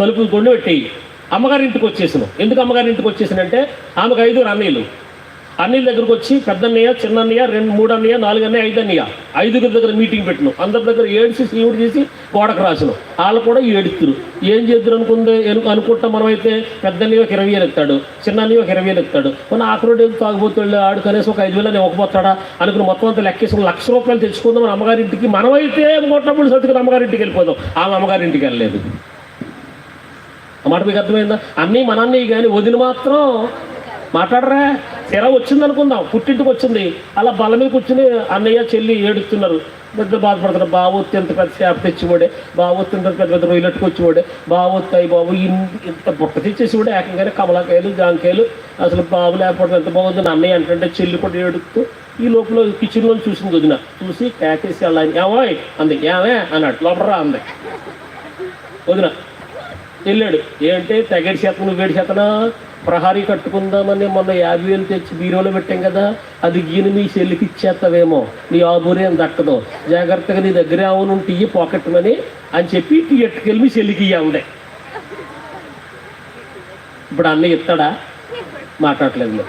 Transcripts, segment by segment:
తలుపు కొండు పెట్టేయి అమ్మగారి ఇంటికి వచ్చేసాను. ఎందుకు అమ్మగారి ఇంటికి వచ్చేసానంటే ఆమెకు ఐదుగురు అన్నయ్యలు అన్నయ్య దగ్గరకు వచ్చి పెద్దన్నయ్య చిన్నన్నయ్య రెండు మూడు అన్నయ్య నాలుగు అన్నయ్య ఐదు అన్నయ్య ఐదుగురి దగ్గర మీటింగ్ పెట్టినాం. అందరి దగ్గర ఏడ్చి సీవుడు చేసి గోడకు రాసిన. వాళ్ళు కూడా ఏడుతురు ఏం చేద్దరు అనుకుంది అనుకుంటా మనమైతే పెద్దన్నయ్య ఒక ఇరవై వేలు ఎత్తాడు చిన్నన్నయ్య ఒక ఇరవై వేలు ఎత్తాడు మన ఆఖరుడు తాగుబోతుళ్ళు ఆడు కనీసం ఒక ఐదు వేలు నేను ఒకపోతాడా అనుకుని మొత్తం అంతా లెక్కేసి లక్ష రూపాయలు తెచ్చుకుందాం మన అమ్మగారింటికి మనమైతే కొట్టినప్పుడు సతికి అమ్మగారి ఇంటికి వెళ్ళిపోదాం. ఆమె అమ్మగారింటికి వెళ్ళలేదు. మాట మీకు అర్థమైందా? అన్నీ మన అన్నయ్య కానీ వదిన మాత్రం మాట్లాడరా? తెర వచ్చింది అనుకుందాం పుట్టింటికి వచ్చింది. అలా బల మీద కూర్చుని అన్నయ్య చెల్లి ఏడుస్తున్నారు. పెద్ద బాధపడుతున్నారు బావొత్తి ఎంత పెద్ద చేప తెచ్చిపోడే బావొత్తి ఎంత పెద్ద పెద్ద రొయ్యలట్టుకు వచ్చిపోడే బావొత్తాయి బాబు ఇంత బుట్ట తెచ్చేసి కూడా ఏకంగానే కమలాకాయలు జాంకాయలు. అసలు బాబు లేకపోవడం ఎంత బాగుంది అన్నయ్య అంటే చెల్లి కూడా ఏడుస్తూ ఈ లోపల కిచెన్లో చూసింది వదిన. చూసి ప్యాకేసి వెళ్ళాలి ఏమోయ్ అంది. ఏమే? అన్నాడు. లోపల అంది. వదిన వెళ్ళాడు. ఏంటంటే తెగడి చేత నువ్వు వేడి చేతనా ప్రహారీ కట్టుకుందామని మొన్న యాభై వేలు తెచ్చి బీరోలో పెట్టాం కదా అది గీని మీ చెల్లికి ఇచ్చేస్తావేమో. నీ ఆబూరేం దక్కదు. జాగ్రత్తగా నీ దగ్గర అవును టీ పాకెట్ మని అని చెప్పి టీ ఎట్టుకెళ్ళి మీ చెల్లికి ఇవ్వండి ఇప్పుడు అన్నయ్య ఇస్తాడా? మాట్లాడలేదు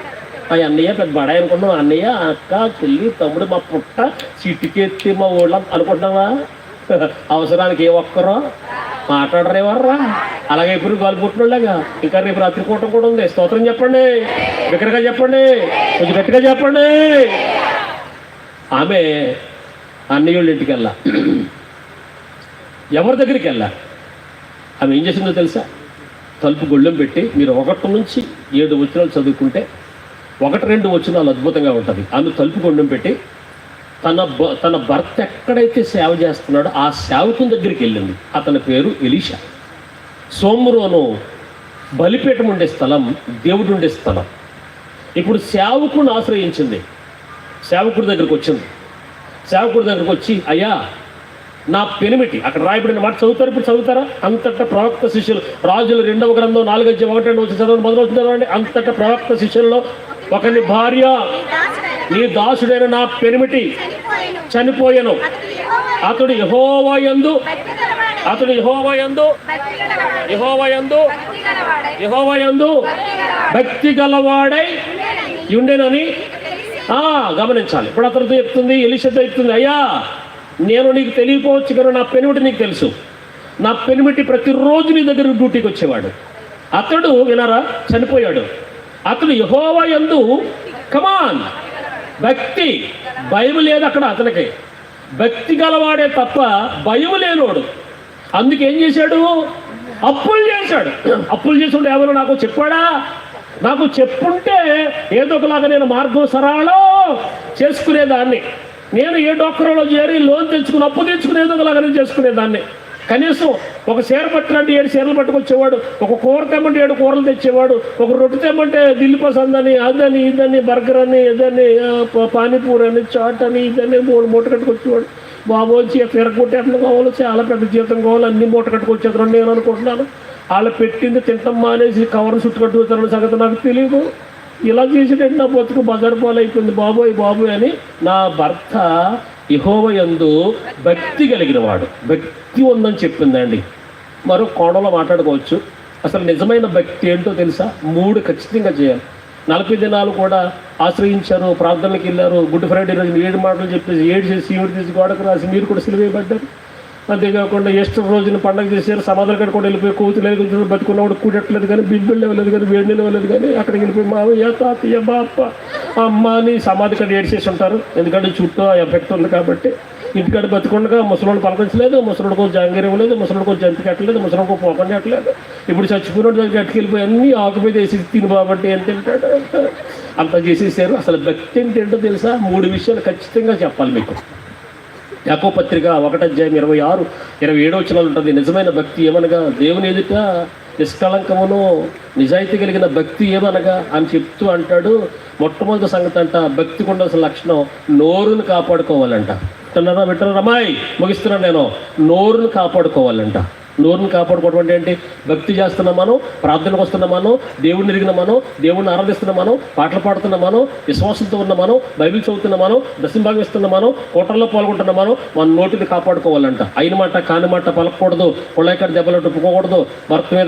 ఆ అన్నయ్య పెద్ద బడాయి అనుకున్నాం అన్నయ్య అక్క చెల్లి తమ్ముడు మా పుట్ట చిటికెత్తి మా ఊళ్ళో అనుకుంటున్నావా? అవసరానికి ఏ ఒక్కరో? మాట్లాడరేవర్రా అలాగే ఇప్పుడు గాలి పుట్టినలాగా ఇంకా రేపు రాత్రి కూటం కూడా ఉంది. స్తోత్రం చెప్పండి. బిగ్గరగా చెప్పండి. కొంచెం గట్టిగా చెప్పండి. ఆమె అన్నయ్యోళ్ళ ఇంటికి వెళ్ళా ఎవరి దగ్గరికి వెళ్ళా ఆమె ఏం చేసిందో తెలుసా? తలుపు గుళ్ళెం పెట్టి మీరు ఒకటి నుంచి ఏడు వచనాలు చదువుకుంటే ఒకటి రెండు వచనాలు అద్భుతంగా ఉంటుంది. ఆమె తలుపు గొళ్ళెం పెట్టి తన భ- తన భర్త ఎక్కడైతే సేవ చేస్తున్నాడో ఆ సేవకుని దగ్గరికి వెళ్ళింది. అతని పేరు ఎలీషా. సోమరోను బలిపీఠం ఉండే స్థలం దేవుడు ఉండే స్థలం. ఇప్పుడు సేవకుని ఆశ్రయించింది. సేవకుడి దగ్గరికి వచ్చింది. సేవకుడి దగ్గరికి వచ్చి అయ్యా నా పెనిమిటి అక్కడ రాయబడిన మాట చదువుతారు ఇప్పుడు చదువుతారా? అంతట ప్రవక్త శిష్యులు రాజులు రెండవ గ్రంథం నాలుగు అధ్యాయం ఒకటి రెండు వచ్చి చదవండి మొదలు వచ్చిందండి అంతట ప్రవక్త శిష్యుల్లో ఒకని భార్య నీ దాసుడైన నా పెనిమిటి చనిపోయాను. అతడు యహోవయందు అతడు యహోవయందు యహోవయందు యహోవయందు భక్తి గలవాడై ఉండేనని గమనించాలి. ఇప్పుడు అతనితో చెప్తుంది ఎలిషతో చెప్తుంది అయ్యా నేను నీకు తెలియకపోవచ్చు కానీ నా పెనిమిటి నీకు తెలుసు. నా పెనిమిటి ప్రతిరోజు నీ దగ్గర డ్యూటీకి వచ్చేవాడు. అతడు వినరా? చనిపోయాడు. అతడు యహోవా యందు కమాన్ భక్తి భయం లేదు అక్కడ అతనికి. భక్తి గలవాడే తప్ప భయం లేనోడు. అందుకేం చేశాడు? అప్పులు చేశాడు. అప్పులు చేసుకుంటే ఎవరు నాకు చెప్పాడా? నాకు చెప్పుంటే ఏదో ఒకలాగా నేను మార్గం సరాలో చేసుకునేదాన్ని. నేను ఏ డోక్రాలో చేరి లోన్ తెచ్చుకుని అప్పు తెచ్చుకుని ఏదో ఒకలాగా నేను చేసుకునేదాన్ని. కనీసం ఒక చీర పట్టినంటే ఏడు చీరలు పట్టుకొచ్చేవాడు ఒక కూర తెమ్మంటే ఏడు కూరలు తెచ్చేవాడు ఒక రొట్టె తెమ్మంటే దిల్లి పసంద్ అదని ఇదని బర్గర్ అని ఇదని పానీపూర్ అని చాట్ అని ఇదని మూడు మూట కట్టుకొచ్చేవాడు. బాబు వచ్చి ఫిరగొట్టేట్లు కావాలి చాలా పెద్ద జీతం కావాలి అన్ని మూట కట్టుకొచ్చేద్దరు నేను అనుకుంటున్నాను. వాళ్ళు పెట్టింది తింటాం మానేసి కవర్ చుట్టు కట్టుకుతారన్న సంగతి నాకు తెలియదు ఇలా చేసేటంటే నా బతుకు బజార్ పాలైపోయింది బాబోయ్ బాబోయ్ అని నా భర్త యహోవయందు భక్తి కలిగిన వాడు. భక్తి ఉందని చెప్పిందండి మరో కోణంలో మాట్లాడుకోవచ్చు. అసలు నిజమైన భక్తి ఏంటో తెలుసా? మూడు ఖచ్చితంగా చేయాలి. నలభై దినాలు కూడా ఆశ్రయించారు ప్రార్థనలకు వెళ్ళారు. గుడ్ ఫ్రైడే రోజు ఏడు మాటలు చెప్పేసి ఏడు చేసి ఏడు తీసి గోడకు రాసి మీరు కూడా సిలివేయబడ్డారు. అంతేకాకుండా ఎస్టర్ రోజున పండగ చేశారు. సమాధుల కాడ కూడా వెళ్ళిపోయి కూతురు లేదు బతుకున్నవాడు కూడట్లేదు కానీ బిల్బిళ్ళు ఇవ్వలేదు కానీ వేడి నీళ్ళు ఇవ్వలేదు కానీ అక్కడికి వెళ్ళిపోయి మావయ్య తాతయ్య బాప్ప అమ్మ అని సమాధి కాడ ఏడ్చేసి ఉంటారు. ఎందుకంటే చుట్టూ ఆ ఎఫెక్ట్ ఉంది కాబట్టి. ఇంటికాడ బతుకుండగా ముసలోడు పలకరించలేదు ముసలోడికి జాంగీర్ ఇవ్వలేదు ముసలోడికి జంతి కట్టలేదు ముసలోడికి పోకండి కట్టలేదు. ఇప్పుడు చచ్చిపోయినోడు దగ్గర అటుకెళ్ళిపోయి అన్ని ఆకు వేసి తిని బాబట్టి ఎంత తింటాడు. అంత చేసేసారు. అసలు భక్తి అంటే ఏంటో తెలుసా? మూడు విషయాలు ఖచ్చితంగా చెప్పాలి మీకు. యాకో పత్రిక ఒకటి అధ్యాయం ఇరవై ఆరు ఇరవై ఏడో వచనాలు ఉంటుంది. నిజమైన భక్తి ఏమనగా దేవుని ఎదుట నిష్కళంకమును నిజాయితీ కలిగిన భక్తి ఏమనగా అని చెప్తూ అంటాడు. మొట్టమొదటి సంగతి అంట భక్తికి ఉండాల్సిన లక్షణం నోరును కాపాడుకోవాలంట. వింటున్నారా? వింటున్నారా? అమ్మాయి ముగిస్తున్నాను నేను. నోరుని కాపాడుకోవాలంట. నోరుని కాపాడుకోవడం అంటే ఏంటి? భక్తి చేస్తున్న మనం ప్రార్థనకు వస్తున్న మనం దేవుడిని ఎరిగిన మనం దేవుడిని ఆరాధిస్తున్న మనం పాటలు పాడుతున్న మనం విశ్వాసంతో ఉన్న మనం బైబిల్ చదువుతున్న మనం దశంభాగం ఇస్తున్న మనం కోటల్లో పాల్గొంటున్న మనం మన నోటిని కాపాడుకోవాలంట. అయిన మాట కాని మాట పలకూడదు పొళ్ళాయికాడ దెబ్బలు ఒప్పుకోకూడదు భర్త మీద